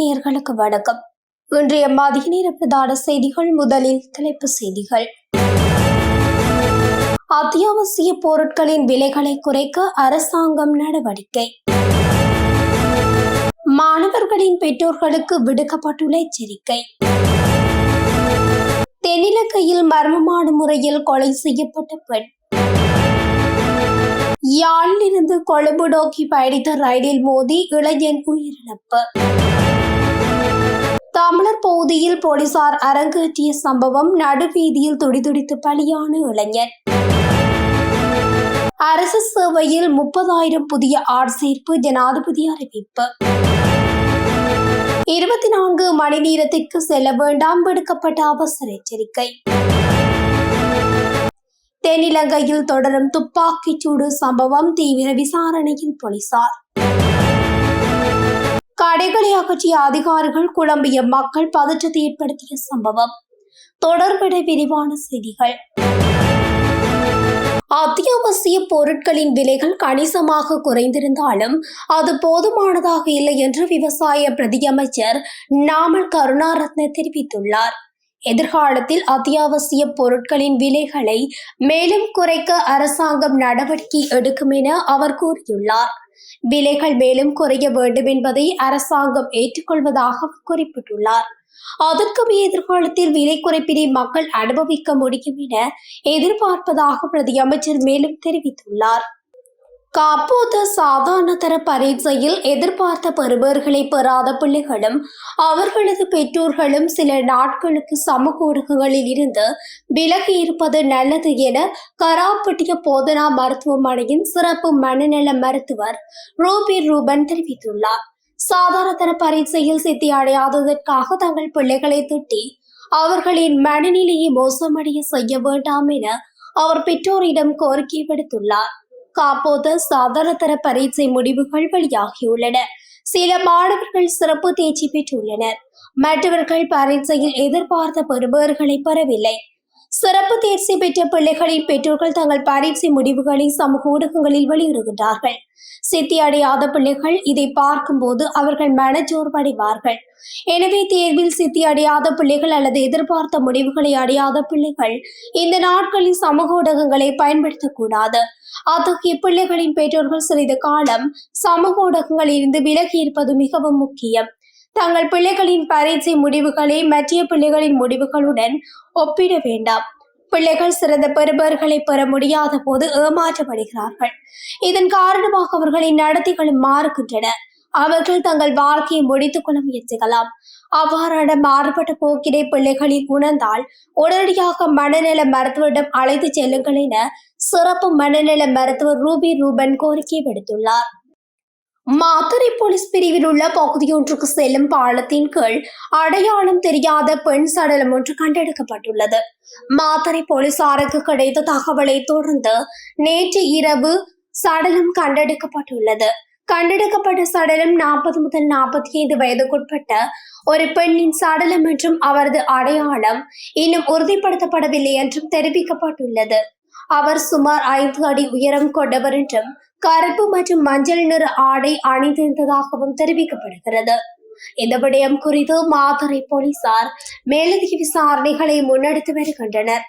நேயர்களுக்கு வணக்கம். இன்றைய மதிய நேர பிரதான செய்திகள் முதலில் தலைப்பு செய்திகள். அத்தியாவசிய பொருட்களின் விலைகளை குறைக்க அரசாங்கம் நடவடிக்கை. மாணவர்களின் பெற்றோர்களுக்கு விடுக்கப்பட்டுள்ள எச்சரிக்கை. தென்னிலக்கையில் மர்மமான முறையில் கொலை செய்யப்பட்ட பெண். யாழிலிருந்து கொழும்பு நோக்கி பயணித்த ரயிலில் மோதி இளைஞன் உயிரிழப்பு. தமிழர் பகுதியில் போலீசார் அரங்கேற்றிய சம்பவம் நடுவீதியில் துடிதுடித்து பலியான இளைஞர். அரசு சேவையில் முப்பதாயிரம் புதிய ஆட்சேர்ப்பு ஜனாதிபதி அறிவிப்பு. இருபத்தி நான்கு மணி நேரத்திற்கு செல்ல வேண்டாம் விடுக்கப்பட்ட அவசர எச்சரிக்கை. தென்னிலங்கையில் தொடரும் துப்பாக்கிச் சூடு சம்பவம் தீவிர விசாரணையில் போலீசார். கடைகளை அகற்றிய அதிகாரிகள் குழம்பிய மக்கள் பதற்றத்தை ஏற்படுத்திய சம்பவம். தொடர்பட விரிவான செய்திகள். அத்தியாவசிய பொருட்களின் விலைகள் கணிசமாக குறைந்திருந்தாலும் அது போதுமானதாக இல்லை என்று விவசாய பிரதியமைச்சர் நாமல் கருணாரத்ன தெரிவித்துள்ளார். எதிர்காலத்தில் அத்தியாவசிய பொருட்களின் விலைகளை மேலும் குறைக்க அரசாங்கம் நடவடிக்கை எடுக்கும் என அவர் கூறியுள்ளார். விலைகள் மேலும் குறைய வேண்டும் என்பதை அரசாங்கம் ஏற்றுக்கொள்வதாக குறிப்பிட்டுள்ளார். அதற்கும் எதிர்காலத்தில் விலை குறைப்பினை மக்கள் அனுபவிக்க முடியும் என எதிர்பார்ப்பதாக பிரதி அமைச்சர் மேலும் தெரிவித்துள்ளார். காப்போது சாதாரண தர பரீட்சையில் எதிர்பார்த்த பெறுபவர்களை பெறாத பிள்ளைகளும் அவர்களது பெற்றோர்களும் சில நாட்களுக்கு சமூக ஊடகங்களில் இருந்து விலகி இருப்பது நல்லது என கராப்பட்டிய போதனா மருத்துவமனையின் சிறப்பு மனநல மருத்துவர் ரூபி ரூபன் தெரிவித்துள்ளார். சாதாரணதர பரீட்சையில் சித்தி அடையாததற்காக தங்கள் பிள்ளைகளை திட்டி அவர்களின் மனநிலையை மோசமடைய செய்ய வேண்டாம் என அவர் பெற்றோரிடம் கோரிக்கை விடுத்துள்ளார். காப்போத சாதாரணதர பரீட்சை முடிவுகள் வெளியாகியுள்ளன. சில மாணவர்கள் சிறப்பு தேர்ச்சி பெற்றுள்ளனர். மற்றவர்கள் பரீட்சையில் எதிர்பார்த்த பெறுபவர்களை பெறவில்லை. சிறப்பு தேர்ச்சி பெற்ற பிள்ளைகளின் பெற்றோர்கள் தங்கள் பரீட்சை முடிவுகளை சமூக ஊடகங்களில் வெளியிடுகின்றார்கள். சித்தி அடையாத பிள்ளைகள் இதை பார்க்கும்போது அவர்கள் மனச்சோர்வடைவார்கள். எனவே தேர்வில் சித்தி அடையாத பிள்ளைகள் அல்லது எதிர்பார்த்த முடிவுகளை அடையாத பிள்ளைகள் இந்த நாட்களில் சமூக ஊடகங்களை பயன்படுத்தக்கூடாது. அத்தகைய பிள்ளைகளின் பெற்றோர்கள் சிறிது காலம் சமூக ஊடகங்களில் இருந்து விலகி இருப்பது மிகவும் முக்கியம். தங்கள் பிள்ளைகளின் பரீட்சை முடிவுகளை மற்ற பிள்ளைகளின் முடிவுகளுடன் ஒப்பிட வேண்டாம். பிள்ளைகள் சிறந்த பெறுபர்களை பெற முடியாத போது ஏமாற்றப்படுகிறார்கள். இதன் காரணமாக அவர்களின் நடத்தைகளும் மாறுகின்றன. அவர்கள் தங்கள் வாழ்க்கையை முடித்துக் கொள்ள முயற்சிக்கலாம். அவ்வாறான மாறுபட்ட போக்கினை பிள்ளைகளில் உணர்ந்தால் உடனடியாக மனநல மருத்துவரிடம் அழைத்து செல்லுங்கள் என சிறப்பு மனநல மருத்துவர் ரூபி ரூபன் கோரிக்கை விடுத்துள்ளார். மாத்தறை போலீஸ் பிரிவில் உள்ள பகுதியொன்றுக்கு செல்லும் பாலத்தின் கீழ் அடையாளம் தெரியாத பெண் சடலம் ஒன்று கண்டெடுக்கப்பட்டுள்ளது. மாத்தறை போலீசாருக்கு கிடைத்த தகவலை தொடர்ந்து நேற்று இரவு சடலம் கண்டெடுக்கப்பட்டுள்ளது. கண்டெடுக்கப்பட்ட சடலம் நாற்பது முதல் நாற்பத்தி ஐந்து வயதுக்குட்பட்ட ஒரு பெண்ணின் சடலம் என்றும் அவரது அடையாளம் இன்னும் உறுதிப்படுத்தப்படவில்லை என்றும் தெரிவிக்கப்பட்டுள்ளது. அவர் சுமார் ஐந்து அடி உயரம் கொண்டவர் என்றும் கருப்பு மற்றும் மஞ்சள் நிற ஆடை அணிந்திருந்ததாகவும் தெரிவிக்கப்படுகிறது. இந்த விடயம் குறித்து மாதுரை போலீசார் மேலதிக விசாரணைகளை முன்னெடுத்து வருகின்றனர்.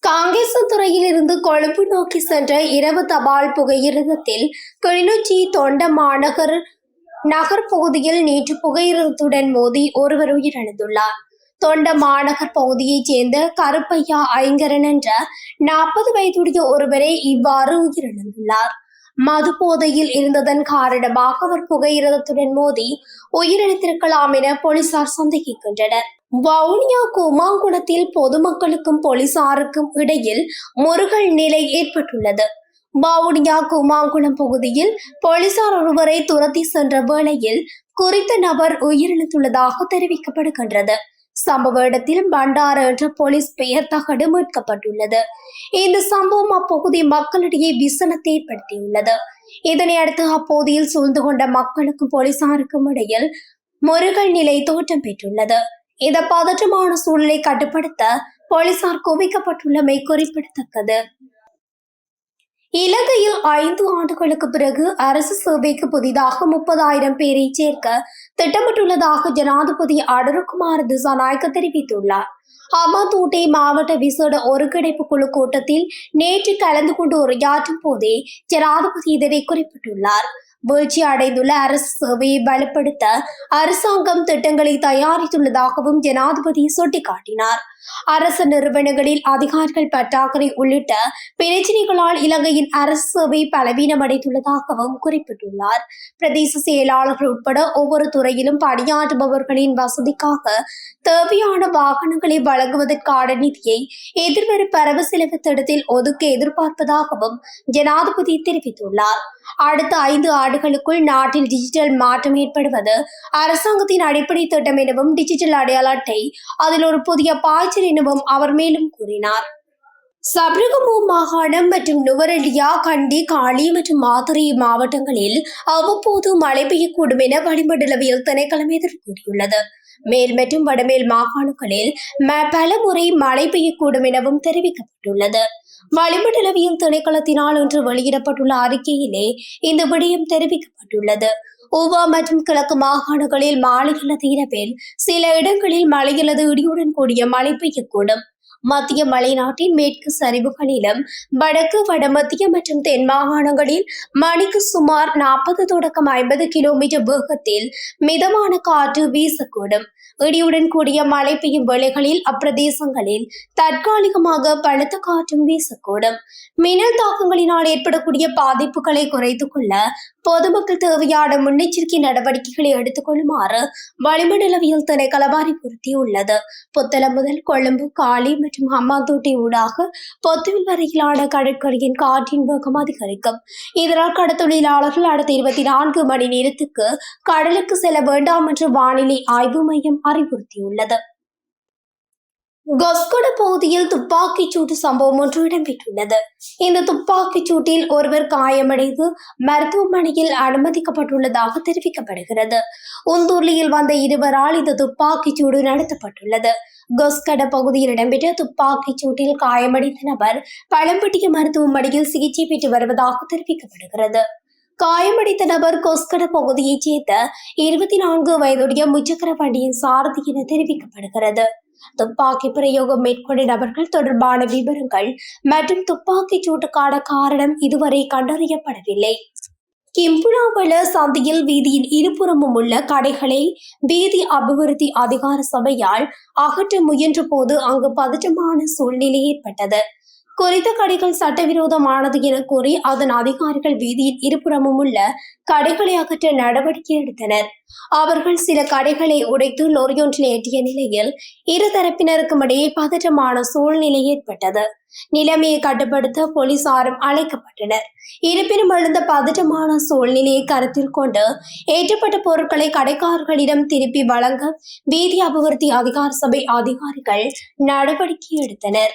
காங்கேசத்துறையில் இருந்து கொழும்பு நோக்கி சென்ற இரவு தபால் புகையிரதத்தில் கிளிநொச்சி தொண்ட மாநகர் நகர் பகுதியில் நேற்று புகையிரதத்துடன் மோதி ஒருவர் உயிரிழந்துள்ளார். தொண்ட மாநகர் பகுதியைச் சேர்ந்த கருப்பையா ஐங்கரன் என்ற நாற்பது வயதுடைய ஒருவரே இவ்வாறு உயிரிழந்துள்ளார். மது போதையில் இருந்ததன் காரணமாக அவர் புகையிரதத்துடன் மோதி உயிரிழந்திருக்கலாம் என போலீசார் சந்தேகிக்கின்றனர். வவுனியா குமாங்குளத்தில் பொதுமக்களுக்கும் போலீசாருக்கும் இடையில் முருகல் நிலை ஏற்பட்டுள்ளது. வவுனியா குமாங்குளம் பகுதியில் போலீசார் ஒருவரை துரத்தி சென்ற வேளையில் குறித்த நபர் உயிரிழந்துள்ளதாக தெரிவிக்கப்படுகின்றது. சம்பவ இடத்தில் பண்டார என்ற போலீஸ் பெயர் தகடு மீட்கப்பட்டுள்ளது. இந்த சம்பவம் அப்பகுதி மக்களிடையே விசனத்தை ஏற்படுத்தியுள்ளது. இதனை அடுத்து அப்பகுதியில் சூழ்ந்து கொண்ட மக்களுக்கும் போலீசாருக்கும் இடையில் முருகல் நிலை தோற்றம் பெற்றுள்ளது. இந்த பதற்றமான சூழலை கட்டுப்படுத்த போலீசார் குவிக்கப்பட்டுள்ளமை குறிப்பிடத்தக்கது. இலங்கையில் ஐந்து ஆண்டுகளுக்கு பிறகு அரசு சேவைக்கு புதிதாக முப்பதாயிரம் பேரை சேர்க்க திட்டமிட்டுள்ளதாக ஜனாதிபதி அடருகுமார் திசாநாயக்க தெரிவித்துள்ளார். அம்மாத்தோட்டை மாவட்ட விசேட ஒருங்கிணைப்பு குழு கூட்டத்தில் நேற்று கலந்து கொண்டு உரையாற்றும் போதே ஜனாதிபதி இதனை குறிப்பிட்டுள்ளார். வீழ்ச்சி அடைந்துள்ள அரசு சேவையை பலப்படுத்த அரசாங்கம் திட்டங்களை தயாரித்துள்ளதாகவும் ஜனாதிபதி சுட்டிக்காட்டினார். அரசு நிறுவனங்களில் அதிகாரிகள் பற்றாக்குறை உள்ளிட்ட பிரச்சினைகளால் இலங்கையின் அரசு சேவை பலவீனமடைந்துள்ளதாகவும் குறிப்பிட்டுள்ளார். பிரதேச செயலாளர்கள் உட்பட ஒவ்வொரு துறையிலும் பணியாற்றுபவர்களின் வசதிக்காக தேவையான வாகனங்களை வழங்குவதற்கான நிதியை எதிர்வரும் பரவ செலவு திட்டத்தில் ஒதுக்க எதிர்பார்ப்பதாகவும் ஜனாதிபதி தெரிவித்துள்ளார். அடுத்த ஐந்து ஆண்டுகளுக்குள் நாட்டில் டிஜிட்டல் மாற்றம் ஏற்படுவது அரசாங்கத்தின் அடிப்படை திட்டம் எனவும் டிஜிட்டல் அடையாள அட்டை அதில் ஒரு புதிய பாய் பாய்ச்சல் எனவும் அவர் மேலும் கூறினார். சபரகமு மாகாணம் மற்றும் நுவரெலியா கண்டி காளி மற்றும் மாதிரி மாவட்டங்களில் அவ்வப்போது மழை பெய்யக்கூடும் என வளிமண்டலவியல் திணைக்களம் எதிர்கூறியுள்ளது மேல் மற்றும் வடமேல் மாகாணங்களில் பல முறை மழை பெய்யக்கூடும் எனவும் தெரிவிக்கப்பட்டுள்ளது. வளிமண்டலவியல் திணைக்களத்தினால் இன்று வெளியிடப்பட்டுள்ள அறிக்கையிலே இந்த விடயம் தெரிவிக்கப்பட்டுள்ளது. ஊவா மற்றும் கிழக்கு மாகாணங்களில் மாலை அல்லது இரவில் சில இடங்களில் மழை அல்லது இடியுடன் கூடிய மழை பெய்யக்கூடும். மத்திய மலைநாட்டின் மேற்கு சரிவுகளிலும் வடக்கு வடமத்திய மற்றும் தென் மாகாணங்களில் மணிக்கு சுமார் நாற்பது தொடக்கம் ஐம்பது கிலோமீட்டர் வேகத்தில் மிதமான காற்று வீசக்கூடும். இடியுடன் கூடிய மழை பெய்யும் வேளைகளில் அப்பிரதேசங்களில் தற்காலிகமாக பலத்த காற்றும் வீசக்கூடும். மின்னல் தாக்கங்களினால் ஏற்படக்கூடிய பாதிப்புகளை குறைத்துக் கொள்ள பொதுமக்கள் தேவையான முன்னெச்சரிக்கை நடவடிக்கைகளை எடுத்துக் கொள்ளுமாறு வளிமண்டலவியல் திணைக்களம் அறிவுறுத்தியுள்ளது புத்தளம் முதல் கொழும்பு காலி மற்றும் ஹம்மாந்தோட்டை ஊடாக பொத்துவில் வரையிலான கடற்கரையின் காற்றின் வேகம் அதிகரிக்கும். இதனால் கடற்தொழிலாளர்கள் அடுத்த இருபத்தி நான்கு மணி நேரத்துக்கு கடலுக்கு செல்ல வேண்டாம் என்று வானிலை ஆய்வு மையம் அறிவுறுத்தியுள்ளது. கொஸ்கொட பகுதியில் துப்பாக்கிச் சூட்டு சம்பவம் ஒன்று இடம்பெற்றுள்ளது. இந்த துப்பாக்கிச் சூட்டில் ஒருவர் காயமடைந்து மருத்துவமனையில் அனுமதிக்கப்பட்டுள்ளதாக தெரிவிக்கப்படுகிறது. உந்தூர்லியில் வந்த இருவரால் இந்த துப்பாக்கிச் சூடு நடத்தப்பட்டுள்ளது. கொஸ்கட பகுதியில் இடம்பெற்ற துப்பாக்கிச் சூட்டில் காயமடைந்த நபர் பழம்பட்டிய மருத்துவமனையில் சிகிச்சை பெற்று வருவதாக தெரிவிக்கப்படுகிறது. காயமடைந்த நபர் கொஸ்கட பகுதியைச் சேர்ந்த இருபத்தி நான்கு வயதுடைய முச்சக்கர வண்டியின் சாரதி என தெரிவிக்கப்படுகிறது. துப்பாக்கி பிரயோகம் மேற்கொண்ட நபர்கள் தொடர்பான விவரங்கள் மற்றும் துப்பாக்கிச் சூட்டுக்கான காரணம் இதுவரை கண்டறியப்படவில்லை. கிம்புலாவள சந்தையில் வீதியின் இருபுறமும் உள்ள கடைகளை வீதி அபிவிருத்தி அதிகார சபையால் அகற்ற முயன்ற போது அங்கு பதற்றமான சூழ்நிலை ஏற்பட்டது. குறித்த கடைகள் சட்டவிரோதமானது என கூறி அதன் அதிகாரிகள் வீதியின் இருபுறமும் உள்ள கடைகளை அகற்ற நடவடிக்கை எடுத்தனர். அவர்கள் சில கடைகளை உடைத்து லொரியொன்றில் ஏற்றிய நிலையில் இரு தரப்பினருக்கும் இடையே பதற்றமான சூழ்நிலை ஏற்பட்டது. நிலைமையை கட்டுப்படுத்த போலீசாரும் அழைக்கப்பட்டனர். இருப்பினும் எழுந்த பதற்றமான சூழ்நிலையை கருத்தில் கொண்டு ஏற்றப்பட்ட பொருட்களை கடைக்காரர்களிடம் திருப்பி வழங்க வீதி அபிவிருத்தி அதிகார சபை அதிகாரிகள் நடவடிக்கை எடுத்தனர்.